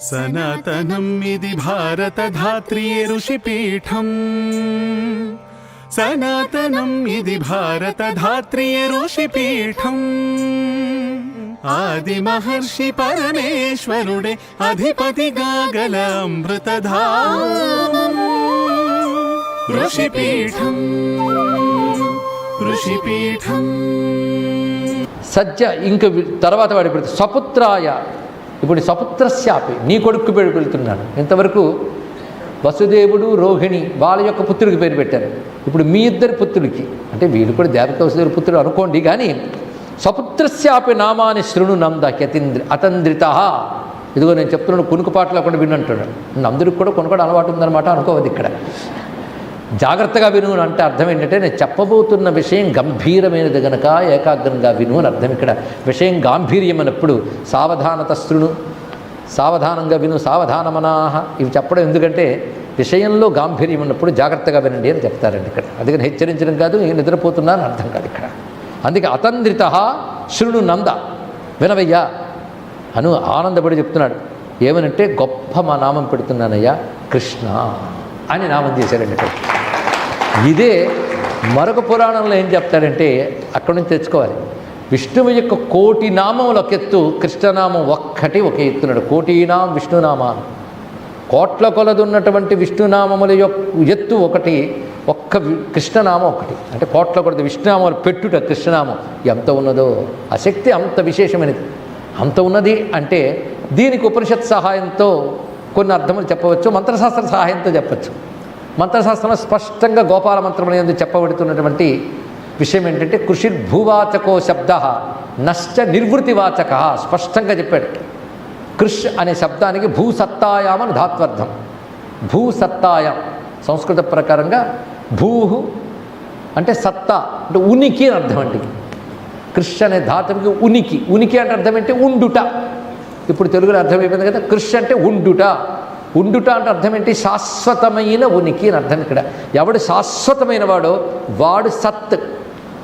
సనాతనం ఇది భారత ధాత్రియే ఋషిపీఠం. సనాతనం ఇది భారత ధాత్రియే ఋషిపీఠం. ఆది మహర్షి పరమేశ్వరుడే అధిపతిగా గల అమృతధామం ఋషిపీఠం ఋషిపీఠం. సజ్జ ఇంక తర్వాత వాడి సపుత్రాయ ఇప్పుడు సపుత్రశాపి నీ కొడుకు పేరు పెడుతున్నాడు ఇంతవరకు వసుదేవుడు రోహిణి వాళ్ళ యొక్క పుత్రుడికి పేరు పెట్టారు. ఇప్పుడు మీ ఇద్దరి పుత్రుడికి అంటే వీళ్ళు కూడా దేవత వసుదేవుడు పుత్రుడు అనుకోండి కానీ సపుత్రశాపి నామాని శృణు నంద క్యతింద్ర అతంద్రిత. ఇదిగో నేను చెప్తున్నాను కునుకుపాట్లు లేకుండా వినంటున్నాడు. అందరికి కూడా కొనుక్కోవడం అలవాటు ఉందన్నమాట అనుకోవద్దు ఇక్కడ. జాగ్రత్తగా విను అని అంటే అర్థం ఏంటంటే నేను చెప్పబోతున్న విషయం గంభీరమైనది గనక ఏకాగ్రంగా విను అని అర్థం. ఇక్కడ విషయం గాంభీర్యమైనప్పుడు సావధానత శృణు సావధానంగా విను సావధానమనాహ ఇవి చెప్పడం ఎందుకంటే విషయంలో గాంభీర్యం ఉన్నప్పుడు జాగ్రత్తగా వినండి అని చెప్తారండి ఇక్కడ. అందుకని హెచ్చరించడం కాదు నేను నిద్రపోతున్నా అని అర్థం కాదు ఇక్కడ. అందుకే అతంద్రిత శృణు నంద వినవయ్యా అను ఆనందపడి చెప్తున్నాడు. ఏమనంటే గొప్ప మా నామం పెడుతున్నానయ్యా కృష్ణ. అని నామం చేశారండి ఇదే మరొక పురాణంలో ఏం చెప్తాడంటే అక్కడి నుంచి తెచ్చుకోవాలి. విష్ణువు యొక్క కోటి నామములు ఒక ఎత్తు కృష్ణనామం ఒక్కటి ఒక ఎత్తున్నాడు కోటీనాం విష్ణునామాలు. కోట్ల కొలది ఉన్నటువంటి విష్ణునామముల యొక్క ఎత్తు ఒకటి ఒక్క వి- కృష్ణనామం ఒకటి. అంటే కోట్ల కొలది విష్ణునామాలు పెట్టుట కృష్ణనామం. ఎంత ఉన్నదో ఆ శక్తి అంత విశేషమైనది. అంత ఉన్నది అంటే దీనికి ఉపనిషత్ సహాయంతో కొన్ని అర్థములు చెప్పవచ్చు మంత్రశాస్త్ర సహాయంతో చెప్పవచ్చు మంత్రశాస్త్రంలో స్పష్టంగా గోపాల మంత్రం అనేది చెప్పబడుతున్నటువంటి విషయం ఏంటంటే కృషి భూవాచకో శబ్ద నశ్చ నిర్వృతివాచక స్పష్టంగా చెప్పాడు. కృష్ అనే శబ్దానికి భూసత్తాయాం అని ధాత్వర్థం. భూసత్తాయాం సంస్కృత ప్రకారంగా భూ అంటే సత్తా అంటే ఉనికి అని అర్థం అండి. కృష్ అనే ధాతువుకి ఉనికి ఉనికి అంటే అర్థం ఏంటి? ఉండుట. ఇప్పుడు తెలుగులో అర్థమైపోయింది కదా కృష్ అంటే ఉండుట. ఉండుట అంటే అర్థం ఏంటి శాశ్వతమైన ఉనికి అని అర్థం ఇక్కడ. ఎవడు శాశ్వతమైన వాడో వాడు సత్.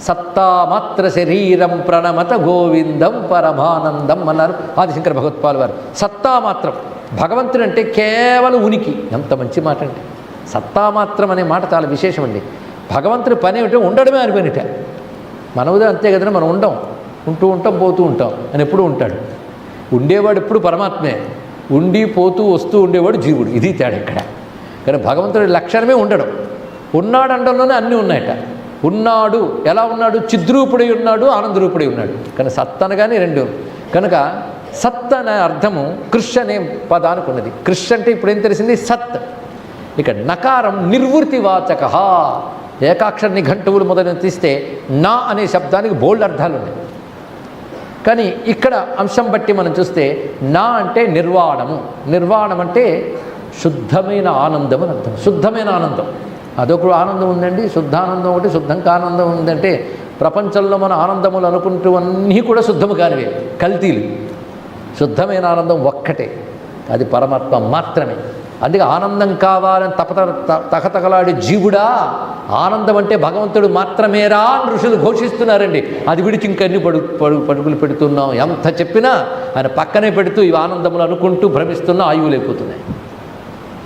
సత్తా మాత్ర శరీరం ప్రణమత గోవిందం పరమానందం అన్నారు ఆదిశంకర భగవత్పాల్ వారు. సత్తా మాత్రం. భగవంతుడు అంటే కేవలం ఉనికి. ఎంత మంచి మాట అండి. సత్తా మాత్రం అనే మాట చాలా విశేషం అండి. భగవంతుడి పని ఏమిటో ఉండడమే అని పనిట మనవుదే అంతే కదండి మనం ఉండం. ఉంటూ ఉంటాం పోతూ ఉంటాం అని ఎప్పుడు ఉంటాడు. ఉండేవాడు ఎప్పుడు పరమాత్మే. ఉండి పోతూ వస్తూ ఉండేవాడు జీవుడు. ఇది తేడా ఇక్కడ. కానీ భగవంతుడి లక్షణమే ఉండడం. ఉన్నాడు అండంలోనే అన్నీ ఉన్నాయట. ఉన్నాడు. ఎలా ఉన్నాడు? చిద్రూపుడై ఉన్నాడు ఆనందరూపుడై ఉన్నాడు. కానీ సత్ అనగానే రెండు. కనుక సత్ అనే అర్థము కృష్ అనే పదానికి ఉన్నది. కృష్ అంటే ఇప్పుడు ఏం తెలిసింది? సత్. ఇక నకారం నిర్వృతివాచక. ఏకాక్షర నిఘంటువులు మొదలు తీస్తే నా అనే శబ్దానికి బోల్డ్ అర్థాలు ఉన్నాయి. కానీ ఇక్కడ అంశం బట్టి మనం చూస్తే నా అంటే నిర్వాణము. నిర్వాణం అంటే శుద్ధమైన ఆనందం అని అర్థం. శుద్ధమైన ఆనందం. అదొక ఆనందం ఉందండి శుద్ధానందం ఒకటి శుద్ధం కానందం ఉందంటే ప్రపంచంలో మన ఆనందములు అనుకుంటూ అన్నీ కూడా శుద్ధము కానివే కల్తీలు. శుద్ధమైన ఆనందం ఒక్కటే. అది పరమాత్మ మాత్రమే. అందుకే ఆనందం కావాలని తపత త- జీవుడా? ఆనందం అంటే భగవంతుడు మాత్రమేరా అని ఋషులు ఘోషిస్తున్నారండి. అది విడిచి ఇంకన్ని పడు పడు పడుగులు పెడుతున్నాం ఎంత చెప్పినా ఆయన పక్కనే పెడుతూ ఇవి ఆనందములు అనుకుంటూ భ్రమిస్తున్నా ఆయువు అయిపోతున్నాయి.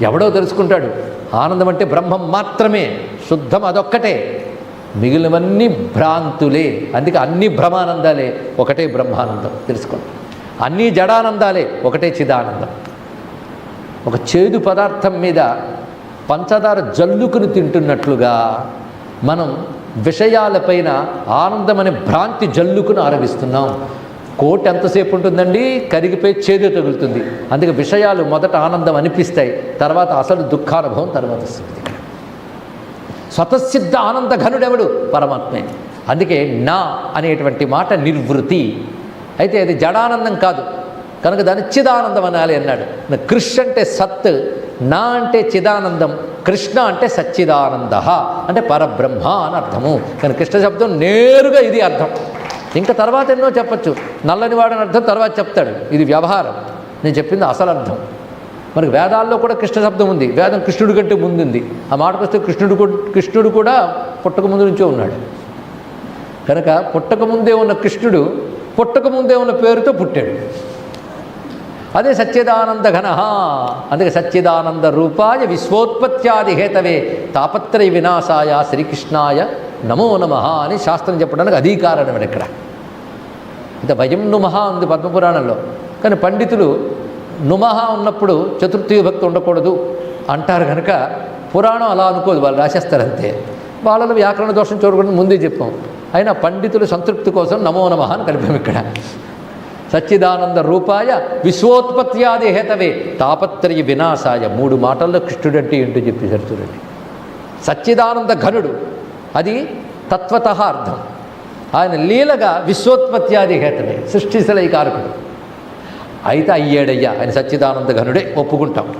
ఎవడో తెలుసుకుంటాడు ఆనందం అంటే బ్రహ్మం మాత్రమే శుద్ధం అదొక్కటే. మిగిలినవన్నీ భ్రాంతులే. అందుకే అన్ని భ్రమానందాలే ఒకటే బ్రహ్మానందం. తెలుసుకోండి. అన్నీ జడానందాలే ఒకటే చిదానందం. ఒక చేదు పదార్థం మీద పంచదార జల్లుకుని తింటున్నట్లుగా మనం విషయాలపైన ఆనందం అనే భ్రాంతి జల్లుకుని ఆరగిస్తున్నాం కోట్ ఎంతసేపు ఉంటుందండి కరిగిపోయి చేదు తగులుతుంది. అందుకే విషయాలు మొదట ఆనందం అనిపిస్తాయి తర్వాత అసలు దుఃఖానుభవం తర్వాత వస్తుంది స్వతసిద్ధ ఆనంద ఘనుడెవడు పరమాత్మే. అందుకే నా అనేటువంటి మాట నిర్వృతి. అయితే అది జడానందం కాదు కనుక దాన్ని చిదానందం అనాలి అన్నాడు. కృష్ అంటే సత్ నా అంటే చిదానందం కృష్ణ అంటే సచ్చిదానంద అంటే పరబ్రహ్మ అని అర్థము. కానీ కృష్ణ శబ్దం నేరుగా ఇది అర్థం. ఇంకా తర్వాత ఎన్నో చెప్పచ్చు. నల్లని వాడని అర్థం తర్వాత చెప్తాడు. ఇది వ్యవహారం. నేను చెప్పింది అసలు అర్థం. మనకి వేదాల్లో కూడా కృష్ణ శబ్దం ఉంది. వేదం కృష్ణుడి కంటే ముందుంది. ఆ మాటకు వస్తే కృష్ణుడు కృష్ణుడు కూడా పుట్టక ముందు నుంచే ఉన్నాడు. కనుక పుట్టక ముందే ఉన్న కృష్ణుడు పుట్టక ముందే ఉన్న పేరుతో పుట్టాడు. అదే సచ్చిదానంద ఘన. అందుకే సచ్చిదానంద రూపాయ విశ్వోత్పత్యాది హేతవే తాపత్రయ వినాశాయ శ్రీకృష్ణాయ నమో నమ అని శాస్త్రం చెప్పడానికి అది కారణం ఇక్కడ. ఇంత భయం నుమహ ఉంది పద్మపురాణంలో. కానీ పండితులు నుమహ ఉన్నప్పుడు చతుర్థి భక్తి ఉండకూడదు అంటారు కనుక పురాణం అలా అనుకోదు వాళ్ళు రాసేస్తారంతే. వాళ్ళలో వ్యాకరణ దోషం చూడకుండా ముందే చెప్పాం. అయినా పండితులు సంతృప్తి కోసం నమో నమః అని కలిపాం ఇక్కడ. సచ్చిదానంద రూపాయ విశ్వోత్పత్యాది హేతవే. తాపత్రయ వినాశాయ. మూడు మాటల్లో కృష్ణుడంటే ఏంటో చెప్పేశారు చూడండి. సచ్చిదానంద ఘనుడు. అది తత్వత అర్థం. ఆయన లీలగా విశ్వోత్పత్యాది హేతవే. సృష్టిశలై కారకుడు అయితే అయ్యాడయ్యా. ఆయన సచ్చిదానంద ఘనుడే. ఒప్పుకుంటాం.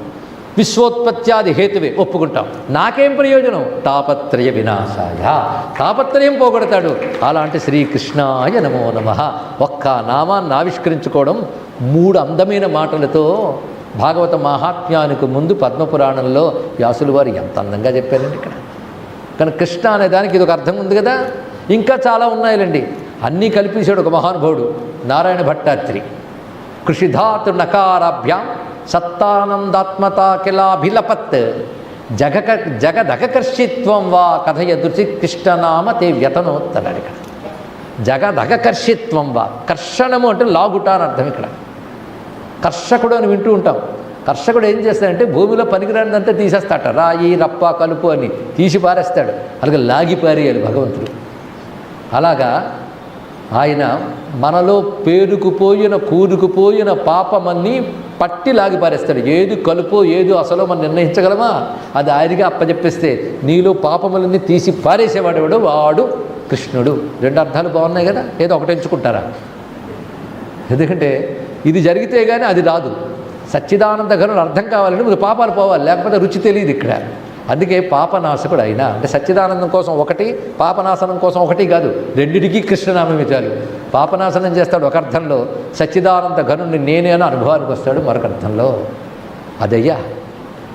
విశ్వోత్పత్యాది హేతువే ఒప్పుకుంటాం. నాకేం ప్రయోజనం? తాపత్రయ వినాశాయ. తాపత్రయం పోగొడతాడు. అలాంటి శ్రీకృష్ణాయ నమో నమ. ఒక్క నామాన్ని ఆవిష్కరించుకోవడం మూడు అందమైన మాటలతో భాగవత మహాత్మ్యానికి ముందు పద్మపురాణంలో వ్యాసులు వారు ఎంత అందంగా చెప్పారండి ఇక్కడ. కానీ కృష్ణ అనే దానికి ఇది ఒక అర్థం ఉంది కదా? ఇంకా చాలా ఉన్నాయిలండి. అన్నీ కల్పించాడు ఒక మహానుభావుడు నారాయణ భట్టాత్రి. కృషిధాతు నకారాభ్యాం సత్తానందాత్మతా కిలాభిలపత్ జగక జగదగకర్షిత్వం వా కథయ కృష్ణనామ తే వ్యతనోత్తరాడు ఇక్కడ. జగదగకర్షిత్వం వా కర్షణము అంటే లాగుట అని అర్థం ఇక్కడ. కర్షకుడు అని వింటూ ఉంటాం. కర్షకుడు ఏం చేస్తాడంటే భూమిలో పనికిరానిదంతా తీసేస్తాట. రాయి రప్ప కలుపు అని తీసి పారేస్తాడు. అలాగే లాగి పారేయాలి భగవంతుడు. అలాగా ఆయన మనలో పేరుకుపోయిన కూరుకుపోయిన పాపమన్నీ పట్టి లాగి పారేస్తాడు. ఏది కలుపో ఏది అసలు మనం నిర్ణయించగలమా? అది ఆయనగా అప్పచెప్పేస్తే నీలో పాపములన్నీ తీసి పారేసేవాడు ఎవడు? వాడు కృష్ణుడు. రెండు అర్థాలు బాగున్నాయి కదా? ఏదో ఒకటి ఎంచుకుంటారా? ఎందుకంటే ఇది జరిగితే కానీ అది రాదు. సచ్చిదానంద ఘనుడు అర్థం కావాలంటే పాపాలు పోవాలి లేకపోతే రుచి తెలియదు ఇక్కడ. అందుకే పాపనాశకుడు అయినా అంటే సచ్చిదానందం కోసం ఒకటి పాపనాశనం కోసం ఒకటి కాదు రెండిటికి కృష్ణనామం ఇచ్చారు. పాపనాశనం చేస్తాడు ఒక అర్థంలో సచ్చిదానంద ఘనుడిని నేనే అని అనుభవానికి వస్తాడు మరొక అర్థంలో. అదయ్యా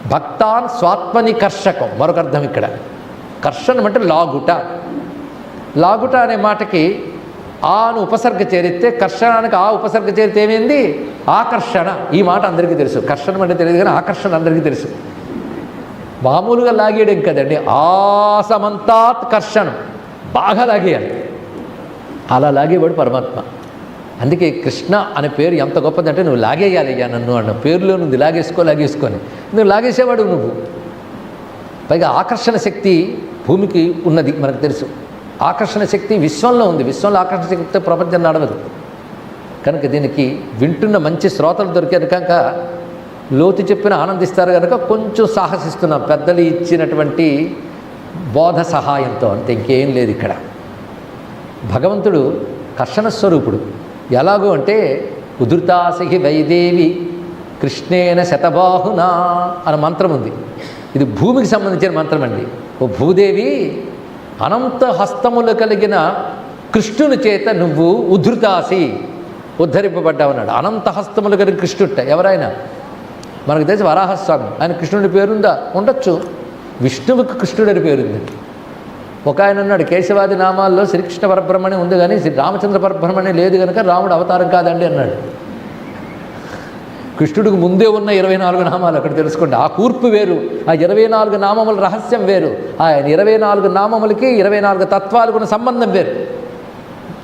భక్తాన్ స్వాత్మని కర్షకం మరొక అర్థం ఇక్కడ. కర్షణం అంటే లాగుట. లాగుట అనే మాటకి ఆను ఉపసర్గ చేరితే కర్షణానికి ఆ ఉపసర్గ చేరితే ఏమైంది? ఆకర్షణ. ఈ మాట అందరికీ తెలుసు. కర్షణం అంటే తెలియదు కానీ ఆకర్షణ అందరికీ తెలుసు. మామూలుగా లాగేయడం కదండి. ఆసమంతాత్కర్షణం బాగా లాగేయాలి. అలా లాగేవాడు పరమాత్మ. అందుకే కృష్ణ అనే పేరు ఎంత గొప్పదంటే నువ్వు లాగేయాలి అయ్యా నన్ను అన్న పేరులో నువ్వు లాగేసుకో లాగేసుకొని నువ్వు లాగేసేవాడు నువ్వు. పైగా ఆకర్షణ శక్తి భూమికి ఉన్నది మనకు తెలుసు. ఆకర్షణ శక్తి విశ్వంలో ఉంది. విశ్వంలో ఆకర్షణ శక్తితో ప్రపంచం నడవదు. కనుక దీనికి వింటున్న మంచి శ్రోతలు దొరికారు కనుక లోతు చెప్పిన ఆనందిస్తారు కనుక కొంచెం సాహసిస్తున్నాం. పెద్దలు ఇచ్చినటువంటి బోధ సహాయంతో అంతే ఇంకేం లేదు ఇక్కడ. భగవంతుడు కర్షణ స్వరూపుడు. ఎలాగో అంటే ఉధృతాసిహి వైదేవి కృష్ణేన శతబాహునా అనే మంత్రం ఉంది. ఇది భూమికి సంబంధించిన మంత్రం అండి. ఓ భూదేవి అనంత హస్తములు కలిగిన కృష్ణుని చేత నువ్వు ఉధృతాసి ఉద్ధరింపబడ్డావన్నాడు అనంత హస్తములు కలిగిన కృష్ణుట్ట ఎవరైనా? మనకు తెలిసి వరాహస్వామి. ఆయన కృష్ణుడి పేరుందా? ఉండొచ్చు. విష్ణువుకి కృష్ణుడి అని పేరుంది. ఒక ఆయన అన్నాడు కేశవాది నామాల్లో శ్రీకృష్ణ పరబ్రహ్మణి ఉంది కానీ శ్రీ రామచంద్ర పరబ్రహ్మణి లేదు కనుక రాముడు అవతారం కాదండి అన్నాడు. కృష్ణుడికి ముందే ఉన్న ఇరవై నాలుగు నామాలు అక్కడ తెలుసుకోండి. ఆ కూర్పు వేరు ఆ ఇరవై నాలుగు నామముల రహస్యం వేరు ఆయన ఇరవై నాలుగు నామములకి ఇరవై నాలుగు తత్వాలకు సంబంధం వేరు.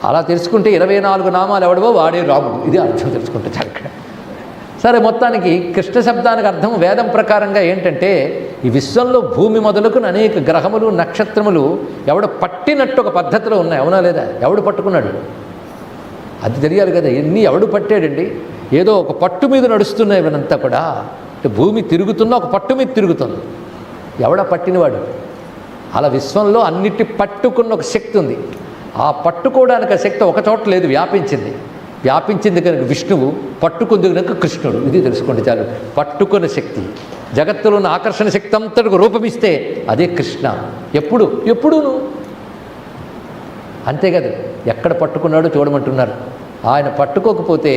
అలా తెలుసుకుంటే ఇరవై నాలుగు నామాలు ఎవడవో వాడే రాముడు. ఇది అర్థం తెలుసుకుంటే చక్కగా సరే మొత్తానికి కృష్ణ శబ్దానికి అర్థం వేదం ప్రకారంగా ఏంటంటే ఈ విశ్వంలో భూమి మొదలుకుని అనేక గ్రహములు నక్షత్రములు ఎవడ పట్టినట్టు ఒక పద్ధతిలో ఉన్నాయి. అవునా లేదా? ఎవడు పట్టుకున్నాడు? అది తెలియాలి కదా ఎన్ని ఎవడు పట్టాడండి? ఏదో ఒక పట్టు మీద నడుస్తున్నాయి ఇవనంతా కూడా. అంటే భూమి తిరుగుతున్నా ఒక పట్టు మీద తిరుగుతుంది. ఎవడ పట్టినవాడు? అలా విశ్వంలో అన్నిటి పట్టుకున్న ఒక శక్తి ఉంది. ఆ పట్టుకోవడానికి ఆ శక్తి ఒక చోట లేదు వ్యాపించింది. వ్యాపించింది కనుక విష్ణువు పట్టుకుంది కనుక కృష్ణుడు. ఇది తెలుసుకోండి చాలు. పట్టుకున్న శక్తి. జగత్తులో ఉన్న ఆకర్షణ శక్తి అంతటికి రూపమిస్తే అదే కృష్ణ. ఎప్పుడు? ఎప్పుడూను. అంతేకాదు ఎక్కడ పట్టుకున్నాడో చూడమంటున్నారు. ఆయన పట్టుకోకపోతే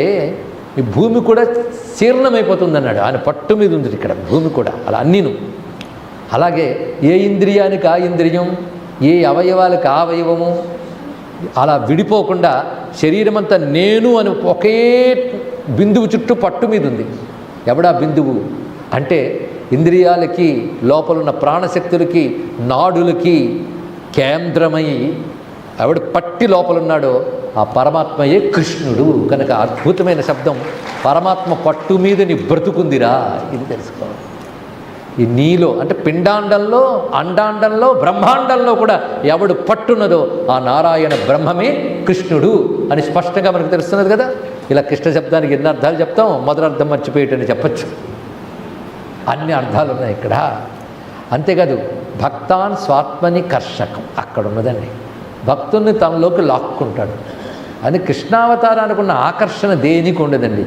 ఈ భూమి కూడా శీర్ణమైపోతుంది అన్నాడు ఆయన పట్టు మీద ఉంది ఇక్కడ భూమి కూడా. అలా అన్నీను. అలాగే ఏ ఇంద్రియానికి ఆ ఇంద్రియం? ఏ అవయవాలకు ఆ అవయవము? అలా విడిపోకుండా శరీరం అంతా నేను అని ఒకే బిందువు చుట్టూ పట్టు మీద ఉంది. ఎవడా బిందువు? అంటే ఇంద్రియాలకి లోపలున్న ప్రాణశక్తులకి నాడులకి కేంద్రమై ఎవడు పట్టి లోపలున్నాడో ఆ పరమాత్మయే కృష్ణుడు. కనుక అద్భుతమైన శబ్దం పరమాత్మ పట్టు మీద నీ బ్రతుకుందిరా ఇది తెలుసుకోవాలి. ఈ నీలో అంటే పిండాండంలో అండాండంలో బ్రహ్మాండంలో కూడా ఎవడు పట్టున్నదో ఆ నారాయణ బ్రహ్మమే కృష్ణుడు అని స్పష్టంగా మనకు తెలుస్తున్నది కదా. ఇలా కృష్ణ శబ్దానికి ఎన్ని అర్థాలు చెప్తాం? మొదటి అర్థం మర్చిపోయేటని చెప్పచ్చు. అన్ని అర్థాలు ఉన్నాయి ఇక్కడ. అంతేకాదు భక్తాన్ స్వాత్మని కర్షకం. అక్కడ ఉన్నదండి. భక్తుల్ని తనలోకి లాక్కుంటాడు. అని కృష్ణావతారానికి ఉన్న ఆకర్షణ దేనికి ఉండదండి?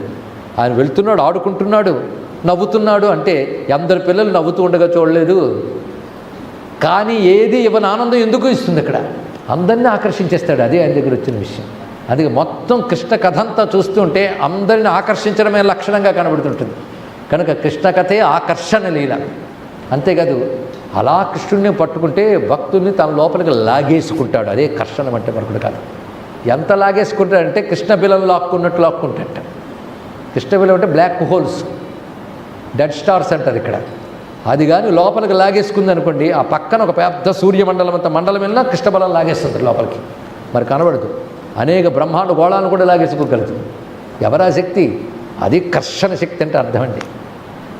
ఆయన వెళ్తున్నాడు ఆడుకుంటున్నాడు. నవ్వుతున్నాడు అంటే అందరి పిల్లలు నవ్వుతూ ఉండగా చూడలేదు. కానీ ఏది ఇవ్వని ఆనందం ఎందుకు ఇస్తుంది ఇక్కడ అందరినీ ఆకర్షించేస్తాడు. అదే ఆయన దగ్గర వచ్చిన విషయం. అది మొత్తం కృష్ణ కథ అంతా చూస్తుంటే అందరిని ఆకర్షించడమే లక్షణంగా కనబడుతుంటుంది. కనుక కృష్ణ కథే ఆకర్షణ లీల. అంతేకాదు అలా కృష్ణుడిని పట్టుకుంటే భక్తుల్ని తన లోపలికి లాగేసుకుంటాడు. అదే కర్షణం అంటే మరొకటి కాదు ఎంత లాగేసుకుంటాడంటే కృష్ణ బిలం లాక్కున్నట్టు లాక్కుంటాడు కృష్ణ బిలం అంటే బ్లాక్ హోల్స్. డెడ్ స్టార్స్ అంటారు ఇక్కడ. అది కానీ లోపలికి లాగేసుకుంది అనుకోండి ఆ పక్కన ఒక పెద్ద సూర్యమండలం అంత మండలం వెళ్ళినా కృష్ణబలం లాగేస్తుంది లోపలికి. మరి కనబడదు. అనేక బ్రహ్మాండ గోళాలను కూడా లాగేసుకోగలదు. ఎవరా శక్తి? అది కర్షణ శక్తి అంటే అర్థం అండి.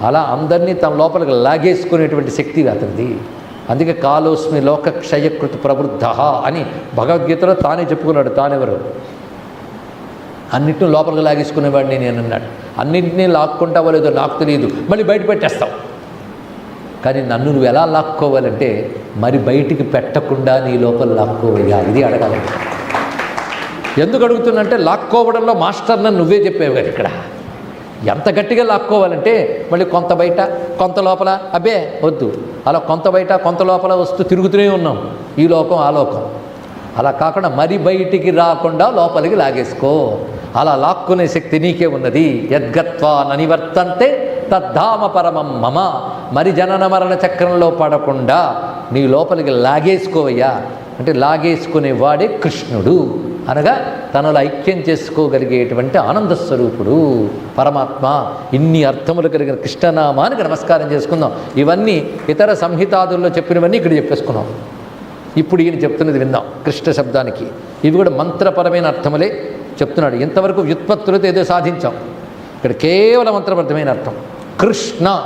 అలా అందరినీ తమ లోపలికి లాగేసుకునేటువంటి శక్తి అతనిది. అందుకే కాలోస్మి లోక క్షయకృతి ప్రవృద్ధ అని భగవద్గీతలో తానే చెప్పుకున్నాడు తానెవరు? అన్నింటిని లోపలికి లాగేసుకునేవాడిని నేను అన్నాడు అన్నింటినీ లాక్కుంటావో లేదో నాకు తెలియదు. మళ్ళీ బయట పెట్టేస్తావు. కానీ నన్ను నువ్వు ఎలా లాక్కోవాలంటే మరి బయటికి పెట్టకుండా నీ లోపల లాక్కోవయ్యా. ఇది అడగాలి. ఎందుకు అడుగుతున్నంటే లాక్కోవడంలో మాస్టర్ నన్ను నువ్వే చెప్పేవు కదా ఇక్కడ. ఎంత గట్టిగా లాక్కోవాలంటే మళ్ళీ కొంత బయట కొంత లోపల. అబ్బే వద్దు. అలా కొంత బయట కొంత లోపల వస్తూ తిరుగుతూనే ఉన్నాం. ఈ లోకం ఆ లోకం. అలా కాకుండా మరి బయటికి రాకుండా లోపలికి లాగేసుకో. అలా లాక్కునే శక్తి నీకే ఉన్నది. యద్గత్వా ననివర్తంతే తద్ధామ పరమం మమ. మరి జనన మరణ చక్రంలో పడకుండా నీ లోపలికి లాగేసుకోవయ్యా. అంటే లాగేసుకునే వాడే కృష్ణుడు. అనగా తనలో ఐక్యం చేసుకోగలిగేటువంటి ఆనంద స్వరూపుడు పరమాత్మ. ఇన్ని అర్థములు కలిగిన కృష్ణనామానికి నమస్కారం చేసుకుందాం. ఇవన్నీ ఇతర సంహితాదుల్లో చెప్పినవన్నీ ఇక్కడ చెప్పేసుకున్నాం. ఇప్పుడు ఈయన చెప్తున్నది విందాం కృష్ణ శబ్దానికి. ఇవి కూడా మంత్రపరమైన అర్థములే. చెప్తున్నాడు ఇంతవరకు వ్యుత్పత్తులతో ఏదో సాధించాం. ఇక్కడ కేవలం మంత్రబద్ధమైన అర్థం. కృష్ణ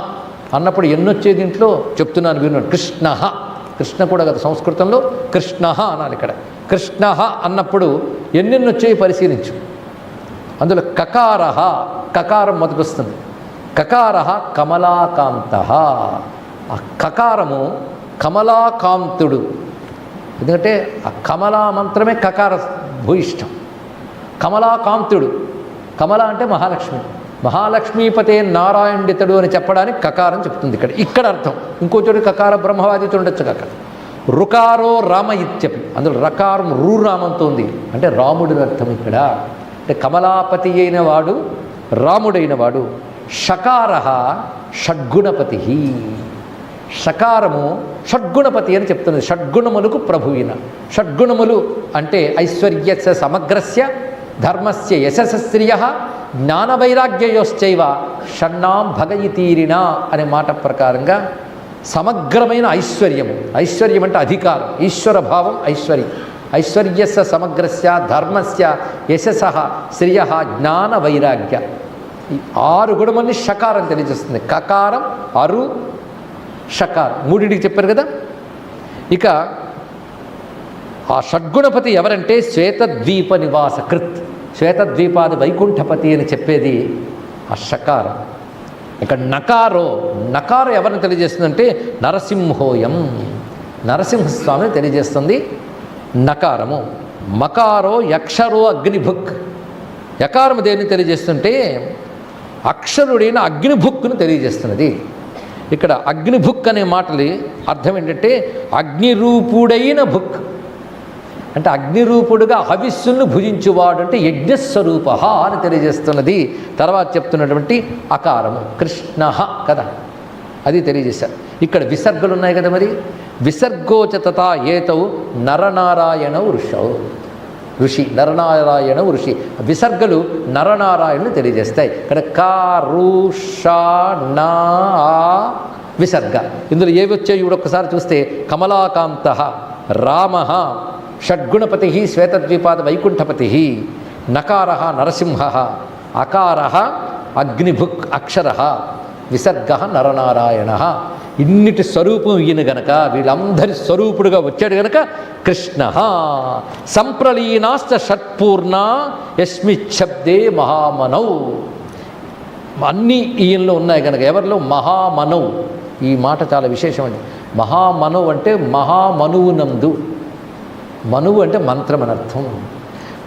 అన్నప్పుడు ఎన్నొచ్చే దీంట్లో చెప్తున్నాను విన్నాడు కృష్ణ. కృష్ణ కూడా గత సంస్కృతంలో? కృష్ణ అనాలి ఇక్కడ. కృష్ణ అన్నప్పుడు ఎన్నెన్నొచ్చాయి పరిశీలించు. అందులో కకార కకారం మొదటి కకార కమలాకాంత. ఆ కకారము కమలాకాంతుడు. ఎందుకంటే ఆ కమలా మంత్రమే కకార భూయిష్టం కమలాకాంతుడు కమల అంటే మహాలక్ష్మి. మహాలక్ష్మీపతే నారాయణుడితడు అని చెప్పడానికి కకారం చెప్తుంది ఇక్కడ. ఇక్కడ అర్థం. ఇంకో చోటు కకార బ్రహ్మవాదితో ఉండొచ్చు కాక. రుకారో రామ ఇత్యపి. అందులో రకారం రూరామంతో ఉంది. అంటే రాముడిని అర్థం ఇక్కడ. అంటే కమలాపతి అయిన వాడు రాముడైన వాడు. షకార షడ్గుణపతి. షకారము షడ్గుణపతి అని చెప్తున్నది షడ్గుణములకు ప్రభువిన. షడ్గుణములు అంటే ఐశ్వర్యస్య సమగ్రస్య ధర్మస్య యశస్శ్రియ జ్ఞానవైరాగ్యయోశ్చైవ షణ్ణాం భగయితీరిణ అనే మాట ప్రకారంగా సమగ్రమైన ఐశ్వర్యము. ఐశ్వర్యం అంటే అధికారం. ఈశ్వర భావం ఐశ్వర్యం. ఐశ్వర్యస్య సమగ్రస్య ధర్మస్య యశస శ్రియ జ్ఞాన వైరాగ్య ఈ ఆరు గుణమని షకారం తెలియజేస్తుంది. కకారం అరు షకారం. మూడింటికి చెప్పారు కదా? ఇక ఆ షడ్గుణపతి ఎవరంటే శ్వేతద్వీప నివాస కృత్ శ్వేతద్వీపాది వైకుంఠపతి అని చెప్పేది ఆ షకారం. ఇక నకారో నకారం ఎవరిని తెలియజేస్తుందంటే నరసింహోయం. నరసింహస్వామిని తెలియజేస్తుంది నకారము. మకారో యక్షరో అగ్నిభుక్. యకారము దేన్ని తెలియజేస్తుంటే అక్షరుడైన అగ్నిభుక్ను తెలియజేస్తున్నది. ఇక్కడ అగ్నిభుక్ అనే మాటలు అర్థం ఏంటంటే అగ్నిరూపుడైన భుక్. అంటే అగ్నిరూపుడుగా హవిస్సును భుజించువాడు అంటే యజ్ఞస్వరూప అని తెలియజేస్తున్నది. తర్వాత చెప్తున్నటువంటి అకారము కృష్ణ కదా అది తెలియజేశారు. ఇక్కడ విసర్గలు ఉన్నాయి కదా మరి? విసర్గోచత ఏతౌ నరనారాయణ వృషౌ ఋషి నరనారాయణ ఋషి. విసర్గలు నరనారాయణను తెలియజేస్తాయి. ఇక్కడ కా నా విసర్గ. ఇందులో ఏవి వచ్చాయి? ఇప్పుడు ఒక్కసారి చూస్తే కమలాకాంత రామ షడ్గుణపతి శ్వేతద్వీపాద వైకుంఠపతి నకార నరసింహ అకార అగ్నిభుక్ అక్షర విసర్గ నరనారాయణ. ఇన్నిటి స్వరూపం ఈయన గనక వీళ్ళందరి స్వరూపుడుగా వచ్చాడు గనక కృష్ణ. సంప్రలీనాశ్చ షట్పూర్ణ యస్మిచ్ఛబ్దే మహామనౌ. అన్నీ ఈయనలో ఉన్నాయి కనుక ఎవరిలో? మహామనవ్ ఈ మాట చాలా విశేషమండి. మహామనవ్ అంటే మహామనువునందు. మనువు అంటే మంత్రం అనర్థం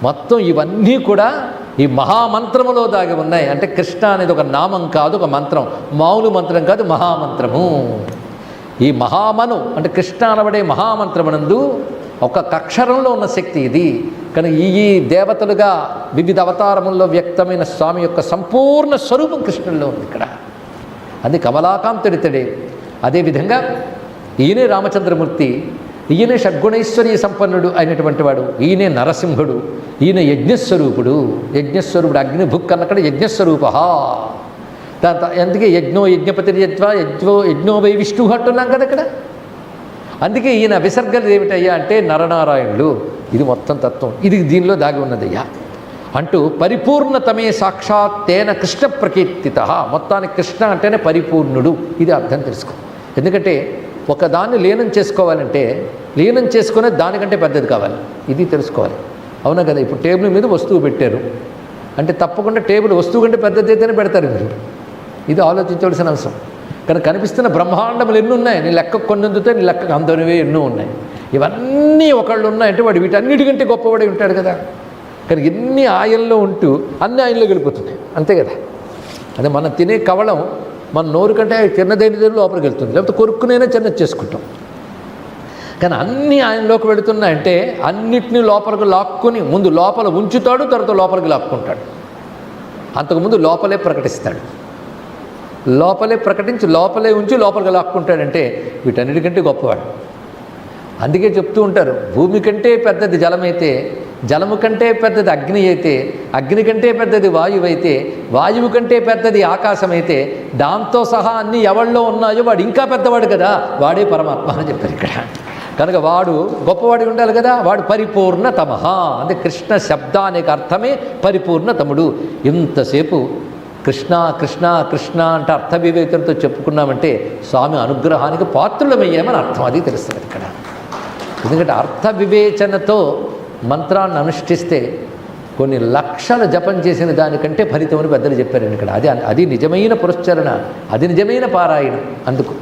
మొత్తం ఇవన్నీ కూడా ఈ మహామంత్రములో దాగి ఉన్నాయి. అంటే కృష్ణ అనేది ఒక నామం కాదు ఒక మంత్రం. మామూలు మంత్రం కాదు మహామంత్రము. ఈ మహామను అంటే కృష్ణ అనబడే మహామంత్రమునందు ఒక అక్షరంలో ఉన్న శక్తి ఇది. కానీ ఈ ఈ దేవతలుగా వివిధ అవతారముల్లో వ్యక్తమైన స్వామి యొక్క సంపూర్ణ స్వరూపం కృష్ణుల్లో ఉంది ఇక్కడ. అది కమలాకాంతుడితడే అదేవిధంగా ఈయనే రామచంద్రమూర్తి. ఈయనే షడ్గుణైశ్వరీ సంపన్నుడు అయినటువంటి వాడు. ఈయనే నరసింహుడు. ఈయన యజ్ఞస్వరూపుడు. యజ్ఞస్వరూపుడు అగ్నిభుక్ అన్నక్కడ యజ్ఞస్వరూప. దాంతో అందుకే యజ్ఞో యజ్ఞపతి యజ్వ యజ్ఞో యజ్ఞో వై విష్ణు అంటున్నాం కదా ఇక్కడ. అందుకే ఈయన విసర్గలు ఏమిటయ్యా అంటే నరనారాయణుడు ఇది మొత్తం తత్వం. ఇది దీనిలో దాగి ఉన్నదయ్యా. అంటూ పరిపూర్ణతమే సాక్షాత్ తేన కృష్ణ ప్రకీర్తిత మొత్తానికి కృష్ణ అంటేనే పరిపూర్ణుడు. ఇది అర్థం తెలుసుకో. ఎందుకంటే ఒకదాన్ని లీనం చేసుకోవాలంటే లీనం చేసుకునే దానికంటే పెద్దది కావాలి. ఇది తెలుసుకోవాలి. అవునా కదా? ఇప్పుడు టేబుల్ మీద వస్తువు పెట్టారు. అంటే తప్పకుండా టేబుల్ వస్తువు కంటే పెద్దది అయితేనే పెడతారు మీరు. ఇది ఆలోచించవలసిన అవసరం. కానీ కనిపిస్తున్న బ్రహ్మాండములు ఎన్ని ఉన్నాయి. నీ లెక్క కొన్నందుతో నీ లెక్క అందరివే ఎన్నో ఉన్నాయి. ఇవన్నీ ఒకళ్ళు ఉన్నాయంటే వాడు వీటన్నిటికంటే గొప్పవాడే ఉంటాడు కదా. కానీ ఎన్ని ఆయల్లో ఉంటూ అన్ని ఆయనలో గెలిపోతున్నాయి. అంతే కదా? అదే మనం తినే కవళం మన నోరు కంటే చిన్నదైన దేని లోపలికి వెళ్తుంది. లేకపోతే కొరుక్కునైనా చిన్నది చేసుకుంటాం. కానీ అన్నీ ఆయనలోకి వెళుతున్నాయంటే అన్నిటినీ లోపలికి లాక్కుని ముందు లోపల ఉంచుతాడు తర్వాత లోపలికి లాక్కుంటాడు. అంతకుముందు లోపలే ప్రకటిస్తాడు. లోపలే ప్రకటించి లోపలే ఉంచి లోపలికి లాక్కుంటాడంటే వీటన్నిటికంటే గొప్పవాడు. అందుకే చెప్తూ ఉంటారు భూమి కంటే పెద్దది జలమైతే జలము కంటే పెద్దది అగ్ని అయితే అగ్ని కంటే పెద్దది వాయువు అయితే వాయువు కంటే పెద్దది ఆకాశం అయితే దాంతో సహా అన్ని ఎవళ్ళో ఉన్నాయో వాడు ఇంకా పెద్దవాడు కదా. వాడే పరమాత్మ అని చెప్పారు ఇక్కడ. కనుక వాడు గొప్పవాడి ఉండాలి కదా. వాడు పరిపూర్ణ తమహ అంటే కృష్ణ శబ్దానికి అర్థమే పరిపూర్ణ తముడు ఇంతసేపు కృష్ణ కృష్ణ కృష్ణ అంటే అర్థ వివేకంతో చెప్పుకున్నామంటే స్వామి అనుగ్రహానికి పాత్రులమయ్యామని అర్థం. అది తెలుస్తుంది ఇక్కడ. ఎందుకంటే అర్థ వివేచనతో మంత్రాన్ని అనుష్ఠిస్తే కొన్ని లక్షల జపం చేసిన దానికంటే ఫలితం అని పెద్దలు చెప్పారండి ఇక్కడ. అది అది నిజమైన పురస్చరణ అది నిజమైన పారాయణం అందుకు.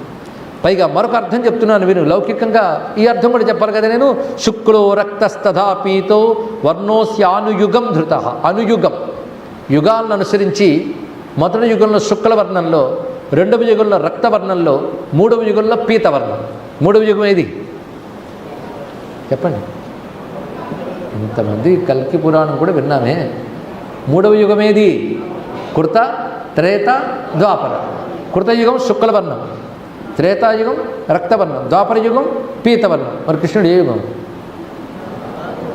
పైగా మరొక అర్థం చెప్తున్నాను విను. లౌకికంగా ఈ అర్థం కూడా చెప్పాలి కదా నేను. శుక్లో రక్తస్తథాపీతో వర్ణోస్యానుయుగం ధృత. అనుయుగం. యుగాలను అనుసరించి మొదటి యుగంలో శుక్లవర్ణంలో రెండవ యుగంలో రక్తవర్ణంలో మూడవ యుగంలో పీతవర్ణం. మూడవ యుగం ఏది? చెప్పండి. ఇంతమంది కల్కి పురాణం కూడా విన్నామే. మూడవ యుగమేది? కృత త్రేత ద్వాపర. కృతయుగం శుక్లవర్ణం. త్రేతాయుగం రక్తవర్ణం. ద్వాపర యుగం పీతవర్ణం. మరి కృష్ణుడు ఏ యుగం?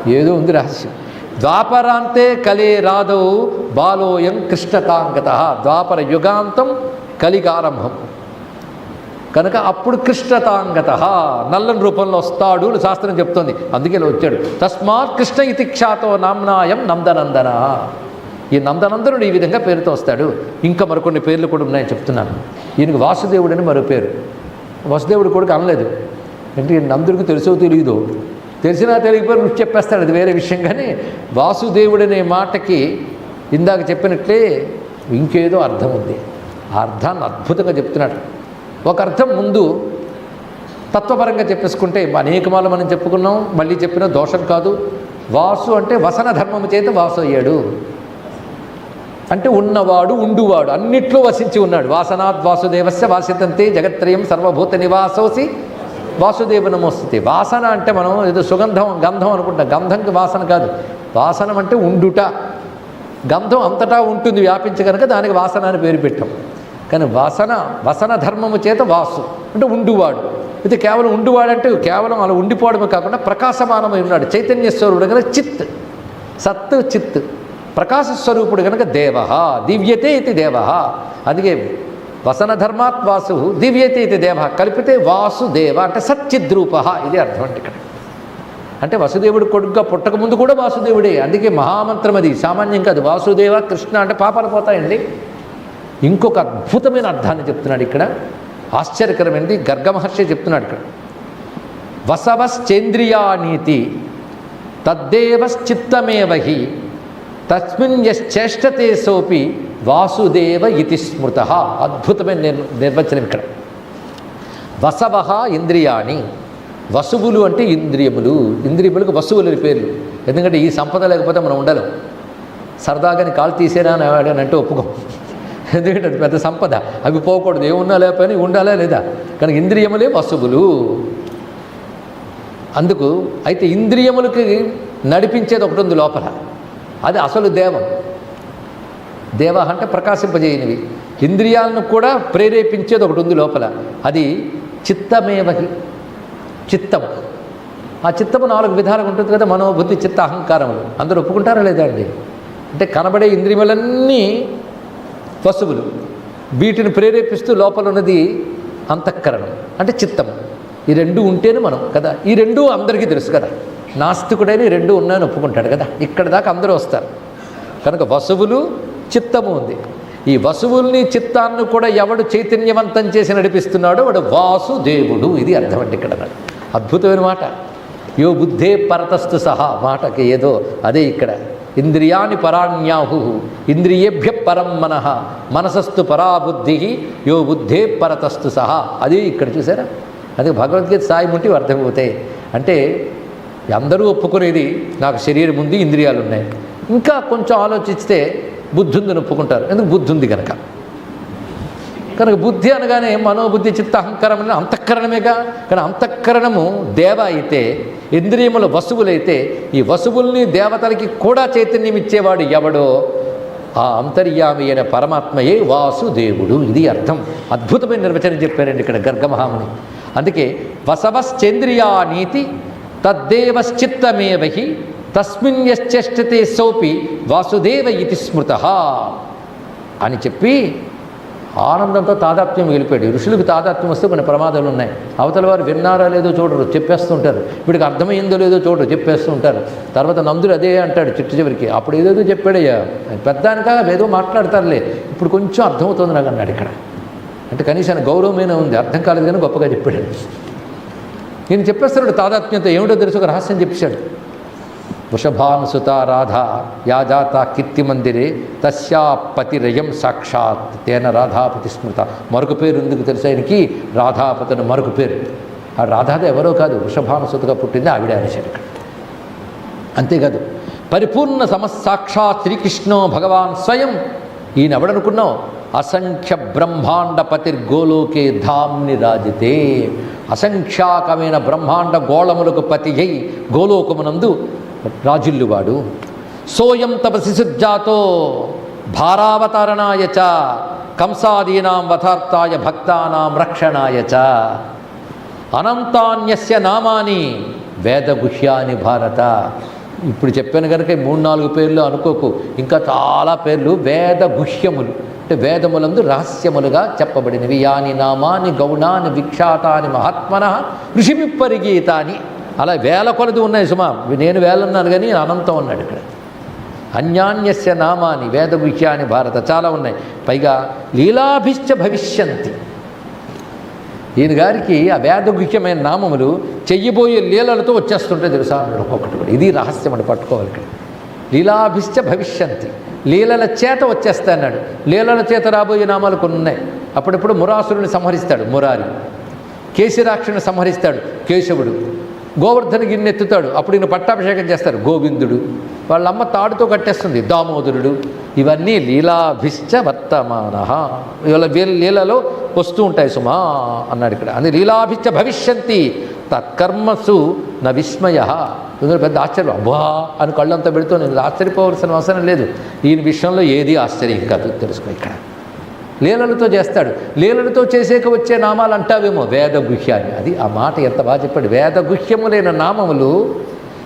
ఏదో ఉంది రహస్యం. ద్వాపరాంతే కలే రాధవు బాలోయం కృష్ణతాంగత. ద్వాపర యుగాంతం కలిగారంభం. కనుక అప్పుడు కృష్ణతాంగత నల్లని రూపంలో వస్తాడు శాస్త్రం చెప్తోంది. అందుకే ఇలా వచ్చాడు. తస్మాత్ కృష్ణ ఇతి ఖ్యాతో నామ్నాయం నందనందన. ఈ నందనందనుడు ఈ విధంగా పేరుతో వస్తాడు. ఇంకా మరికొన్ని పేర్లు కూడా ఉన్నాయని చెప్తున్నాను. ఈయనకు వాసుదేవుడని మరో పేరు. వాసుదేవుడు కొడుకు అనలేదు అంటే ఈయన నందుడికి తెలుసో తెలియదు తెలిసినా తెలియకపోయి నువ్వు చెప్పేస్తాడు. అది వేరే విషయం. కానీ వాసుదేవుడనే మాటకి ఇందాక చెప్పినట్లే ఇంకేదో అర్థం ఉంది. ఆ అర్థాన్ని అద్భుతంగా చెప్తున్నాడు. ఒక అర్థం ముందు తత్వపరంగా చెప్పేసుకుంటే అనేకమాలు మనం చెప్పుకున్నాం మళ్ళీ చెప్పిన దోషం కాదు. వాసు అంటే వసన ధర్మము చేత వాసు అయ్యాడు. అంటే ఉన్నవాడు ఉండువాడు అన్నిట్లో వసించి ఉన్నాడు. వాసనాద్ వాసుదేవస్య వాసితంతే జగత్రయం సర్వభూత నివాసోసి వాసుదేవ నమోస్తుతి. వాసన అంటే మనం ఏదో సుగంధం గంధం అనుకుంటాం. గంధంకి వాసన కాదు. వాసనం అంటే ఉండుట. గంధం అంతటా ఉంటుంది వ్యాపించి కనుక దానికి వాసన అని పేరు పెట్టాం. కానీ వాసన వసన ధర్మము చేత వాసు అంటే ఉండువాడు. అయితే కేవలం ఉండువాడంటే కేవలం అలా ఉండిపోవడమే కాకుండా ప్రకాశమానమై ఉన్నాడు. చైతన్య స్వరూపుడు కనుక చిత్ సత్ చిత్ ప్రకాశ స్వరూపుడు కనుక దేవ దివ్యతే ఇది దేవ అందుకే వసన ధర్మాత్ వాసు దివ్యతే ఇది దేవ కలిపితే వాసుదేవ అంటే సచ్చిద్రూప ఇది అర్థం అంటే ఇక్కడ. అంటే వసుదేవుడు కొడుకుగా పుట్టక ముందు కూడా వాసుదేవుడే. అందుకే మహామంత్రం అది సామాన్యం కాదు. వాసుదేవ కృష్ణ అంటే పాపాలు పోతాయండి. ఇంకొక అద్భుతమైన అర్థాన్ని చెప్తున్నాడు ఇక్కడ. ఆశ్చర్యకరమైనది. గర్గమహర్షి చెప్తున్నాడు ఇక్కడ. వసవశ్చేంద్రియానీతి తద్దేవశ్చిత్తమేవహి తస్మిన్ యశ్చేష్టతే సోపి వాసుదేవ ఇతి స్మృత. అద్భుతమైన నిర్ నిర్వచనం ఇక్కడ. వసవ ఇంద్రియాణి వసువులు అంటే ఇంద్రియములు. ఇంద్రియములకు వసువులు పేర్లు. ఎందుకంటే ఈ సంపద లేకపోతే మనం ఉండలేం. సరదాగాని కాలు తీసేనా అని అంటే ఒప్పుకోం. ఎందుకంటే అది పెద్ద సంపద. అవి పోకూడదు. ఏమున్నా లేకపోయినా ఉండాలా లేదా? కనుక ఇంద్రియములే వసువులు అందుకు అయితే ఇంద్రియములకి నడిపించేది ఒకటి ఉంది లోపల. అది అసలు దేవం. దేవ అంటే ప్రకాశింపజేయనివి. ఇంద్రియాలను కూడా ప్రేరేపించేది ఒకటి ఉంది లోపల. అది చిత్తమేవహి చిత్తం ఆ చిత్తము నాలుగు విధాలుగా ఉంటుంది కదా మనోబుద్ధి చిత్త అహంకారములు అందరూ ఒప్పుకుంటారా లేదా అండి? అంటే కనబడే ఇంద్రియములన్నీ వస్తువులు వీటిని ప్రేరేపిస్తూ లోపల ఉన్నది అంతఃకరణం అంటే చిత్తం. ఈ రెండు ఉంటేనే మనం కదా? ఈ రెండు అందరికీ తెలుసు కదా? నాస్తికుడైన ఈ రెండు ఉన్నాయని ఒప్పుకుంటాడు కదా? ఇక్కడ దాకా అందరూ వస్తారు. కనుక వసువులు చిత్తము ఉంది. ఈ వసువుల్ని చిత్తాన్ని కూడా ఎవడు చైతన్యవంతం చేసి నడిపిస్తున్నాడో వాడు వాసుదేవుడు. ఇది అర్థం అంటే ఇక్కడ అద్భుతమైన మాట. యో బుద్ధే పరతస్తు సహా మాటకి ఏదో అదే ఇక్కడ. ఇంద్రియాని పరాణ్యాహు. ఇంద్రియేభ్య పరం మనః. మనసస్తు పరాబుద్ధి. యో బుద్ధే పరతస్తు సహా. అది ఇక్కడ చూసారా? అది భగవద్గీత సాయం ఉంటే అర్థమవుతాయి అంటే అందరూ ఒప్పుకునేది నాకు శరీరం ఉంది ఇంద్రియాలు ఉన్నాయి. ఇంకా కొంచెం ఆలోచిస్తే బుద్ధి ఉందని ఒప్పుకుంటారు. ఎందుకు బుద్ధి ఉంది కనుక కనుక బుద్ధి అనగానే మనోబుద్ధి చిత్త అహంకారం అనే అంతఃకరణమేగా? కానీ అంతఃకరణము దేవ అయితే ఇంద్రియముల వసువులైతే ఈ వసువుల్ని దేవతలకి కూడా చైతన్యం ఇచ్చేవాడు ఎవడో? ఆ అంతర్యామి అయిన పరమాత్మయే వాసుదేవుడు. ఇది అర్థం. అద్భుతమైన నిర్వచనం చెప్పారండి ఇక్కడ గర్గమహాముని. అందుకే వసవశ్చేంద్రియా నీతి తద్దేవశ్చిత్తమేవహి తస్మిన్ యశ్చేష్టతే సోపి వాసుదేవ ఇది స్మృత అని చెప్పి ఆనందంతో తాదాత్మ్యం వెళ్ళిపోయాడు. ఋషులకు తాదాత్మ్యం వస్తే కొన్ని ప్రమాదాలు ఉన్నాయి. అవతల వారు విన్నారా లేదో చూడరు చెప్పేస్తుంటారు. వీడికి అర్థమైందో లేదో చూడరు చెప్పేస్తుంటారు. తర్వాత నందుడు అదే అంటాడు చిట్టు చివరికి. అప్పుడు ఏదేదో చెప్పాడయ్యా. పెద్దానికా ఏదో మాట్లాడతారులే. ఇప్పుడు కొంచెం అర్థమవుతుంది నాకు అన్నాడు ఇక్కడ. అంటే కనీసం గౌరవమైన ఉంది. అర్థం కాలేదు కానీ గొప్పగా చెప్పాడు. నేను చెప్పేస్తున్నాడు తాదాత్మ్యత. ఏమిటో తెలుసు ఒక రహస్యం చెప్పాడు వృషభానుసుత రాధ యాజాత కీర్తిమందిరే తస్యా పతిరయం సాక్షాత్. తేన రాధాపతి స్మృత. మరొక పేరు ఎందుకు తెలుసు ఆయనకి? రాధాపతిని మరొక పేరు. ఆ రాధాది ఎవరో కాదు వృషభానుసుతగా పుట్టింది ఆవిడ అనేసాడు ఇక్కడ అంతేకాదు పరిపూర్ణ సమస్సాక్షాత్ శ్రీకృష్ణో భగవాన్ స్వయం. ఈయన ఎవడనుకున్నావు అసంఖ్య బ్రహ్మాండ పతిర్గోలోకే ధామ్ని రాజితే. అసంఖ్యాకమైన బ్రహ్మాండ గోళములకు పతి అయి గోలోకమునందు రాజుల్లువాడు. సోయం తపసి సుజాతో భారావతరణాయ చ కంసాదీనాం వథార్థాయ భక్తానాం రక్షణాయ చ. అనంతాన్యస్య నామాని వేదగుహ్యాని భారత. ఇప్పుడు చెప్పాను కనుక మూడు నాలుగు పేర్లు అనుకోకు. ఇంకా చాలా పేర్లు వేదగుహ్యములు. అంటే వేదములందు రహస్యములుగా చెప్పబడినవి. యాని నామాని గౌణాని విఖ్యాతాని మహాత్మన ఋషిమిప్పరిగీతాని అలా వేల కొలది ఉన్నాయి సుమా. నేను వేలన్నాను కానీ అనంతం ఉన్నాడు ఇక్కడ. అన్యాన్యస్య నామాని వేదగుహ్యాని భారత చాలా ఉన్నాయి. పైగా లీలాభిశ్చ భవిష్యంతి. ఈయన గారికి ఆ వేదగుహ్యమైన నామములు చెయ్యబోయే లీలలతో వచ్చేస్తుంటాయి తెలుసా? అన్నాడు ఒక్కొక్కటి కూడా. ఇది రహస్యం అని పట్టుకోవాలి ఇక్కడ. లీలాభిశ్చ భవిష్యంతి. లీలల చేత వచ్చేస్తా అన్నాడు. లీలల చేత రాబోయే నామాలు కొన్ని ఉన్నాయి. అప్పుడప్పుడు మురాసురుని సంహరిస్తాడు. మురారి. కేశిరాక్షుని సంహరిస్తాడు. కేశవుడు. గోవర్ధన గిన్నెత్తుతాడు అప్పుడు ఈయన పట్టాభిషేకం చేస్తారు. గోవిందుడు వాళ్ళ అమ్మ తాడుతో కట్టేస్తుంది. దామోదరుడు ఇవన్నీ లీలాభిశ్చ వర్తమాన. ఇవాళ వీళ్ళ లీలలో వస్తూ ఉంటాయి సుమా అన్నాడు ఇక్కడ. అందుకే లీలాభిశ్చ భవిష్యంతి తత్కర్మసు న విస్మయ. ఇందులో పెద్ద ఆశ్చర్యం. అబ్బా అని కళ్ళంతా పెడుతూ నేను ఆశ్చర్యపోవలసిన అవసరం లేదు. ఈయన విషయంలో ఏది ఆశ్చర్యం కాదు తెలుసుకో ఇక్కడ. లీలలతో చేస్తాడు. లీలలతో చేసేక వచ్చే నామాలు అంటావేమో వేదగుహ్యాన్ని అది ఆ మాట ఎంత బాగా చెప్పాడు. వేదగుహ్యములైన నామములు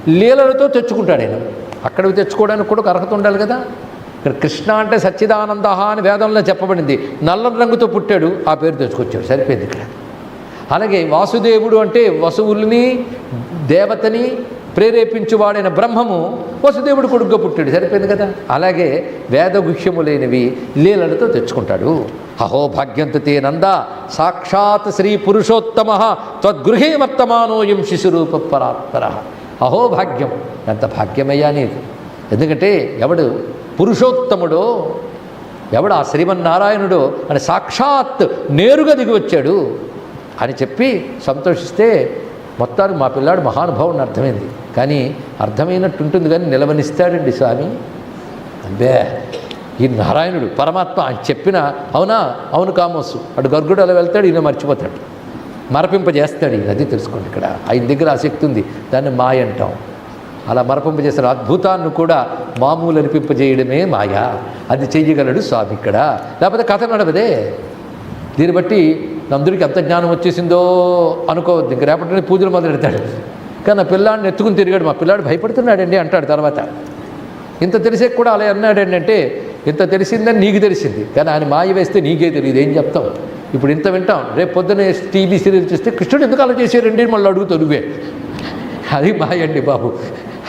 లీలలతో తెచ్చుకుంటాడు ఆయన. అక్కడికి తెచ్చుకోవడానికి కూడా ఒక అర్హత ఉండాలి కదా. ఇక్కడ కృష్ణ అంటే సచ్చిదానంద అని వేదంలో చెప్పబడింది. నల్ల రంగుతో పుట్టాడు ఆ పేరు తెచ్చుకొచ్చాడు. సరిపోయింది ఇక్కడ. అలాగే వాసుదేవుడు అంటే వసువుల్ని దేవతని ప్రేరేపించువాడైన బ్రహ్మము వసుదేవుడు కొడుగ్గా పుట్టాడు. సరిపోయింది కదా? అలాగే వేదగుహ్యములైనవి లీలలతో తెచ్చుకుంటాడు. అహో భాగ్యంతు తే నంద సాక్షాత్ శ్రీ పురుషోత్తమ త్వద్గృహే వర్తమానోయం శిశురూప పరాత్పర. అహో భాగ్యం ఎంత భాగ్యమయ్యా నీకు. ఎందుకంటే ఎవడు పురుషోత్తముడో ఎవడు ఆ శ్రీమన్నారాయణుడు అని సాక్షాత్ నేరుగా దిగి వచ్చాడు అని చెప్పి సంతోషిస్తే మొత్తానికి మా పిల్లాడు మహానుభావుని అర్థమైంది. కానీ అర్థమైనట్టు ఉంటుంది కానీ నిలవనిస్తాడండి స్వామి. అబ్బే ఈ నారాయణుడు పరమాత్మ అని చెప్పిన అవునా? అవును కామోసు. అటు గర్గుడు అలా వెళ్తాడు ఈయన మర్చిపోతాడు. మరపింపజేస్తాడు ఈయన అది తెలుసుకోండి ఇక్కడ. ఆయన దగ్గర ఆసక్తి ఉంది. దాన్ని మాయ అంటాం. అలా మరపింపజేసిన అద్భుతాన్ని కూడా మామూలు అనిపింపజేయడమే మాయ. అది చెయ్యగలడు స్వామి ఇక్కడ. లేకపోతే కథ నడవదే. దీన్ని బట్టి నందుడికి ఎంత జ్ఞానం వచ్చేసిందో అనుకోవద్దు. ఇంక రేపటి పూజలు మొదలెడతాడు. కానీ నా పిల్లాడిని ఎత్తుకుని తిరిగాడు. మా పిల్లాడు భయపడుతున్నాడండి అంటాడు తర్వాత. ఇంత తెలిసే కూడా అలా అన్నాడండి అంటే ఇంత తెలిసిందని నీకు తెలిసింది. కానీ ఆయన మాయ వేస్తే నీకే తెలియదు. ఏం చెప్తావు? ఇప్పుడు ఇంత వింటాం. రేపు పొద్దున్నే టీవీ సీరియల్ చూస్తే కృష్ణుడు ఎందుకు అలా చేశారండి మళ్ళీ అడుగుతావు నువ్వే. అది మాయండి బాబు.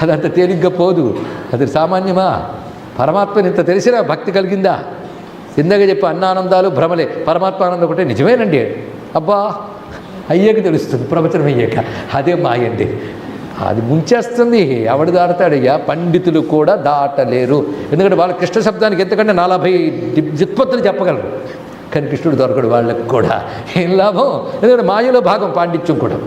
అది అంత తేలిగ్గా పోదు. అది సామాన్యమా? పరమాత్మని ఇంత తెలిసినా భక్తి కలిగిందా? ఇందాక చెప్పి అన్నానందాలు భ్రమలే. పరమాత్మానందం ఒకటే నిజమేనండి. అబ్బా అయ్యాక తెలుస్తుంది ప్రవచనం అయ్యాక. అదే మాయండి అది ముంచేస్తుంది ఎవడు దాడతాడయ్యా పండితులు కూడా దాటలేరు. ఎందుకంటే వాళ్ళ కృష్ణ శబ్దానికి ఎంతకంటే నలభై వ్యుత్పత్తులు చెప్పగలరు. కానీ కృష్ణుడు దొరకడు వాళ్ళకి కూడా. ఏం లాభం? ఎందుకంటే మాయలో భాగం పాండిత్యం కూడా.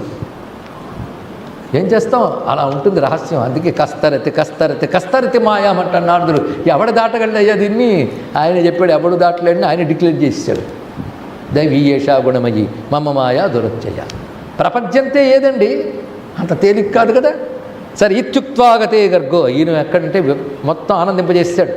ఏం చేస్తాం? అలా ఉంటుంది రహస్యం. అందుకే కస్తరతి కస్తరతి కస్తరతి మాయామంటాడు నారదుడు ఎవడ దాటగలయ్యా దీన్ని? ఆయన చెప్పాడు ఎవడు దాటలేడని ఆయన డిక్లేర్ చేసేసాడు దైవీయేషా గుణమయి మమ్మ మాయా దురచ్చయ్య. ప్రపంచంతే ఏదండి? అంత తేలిక కాదు కదా? సరే ఇత్యుక్వాగతే గర్గో. ఈయన ఎక్కడంటే మొత్తం ఆనందింపజేసాడు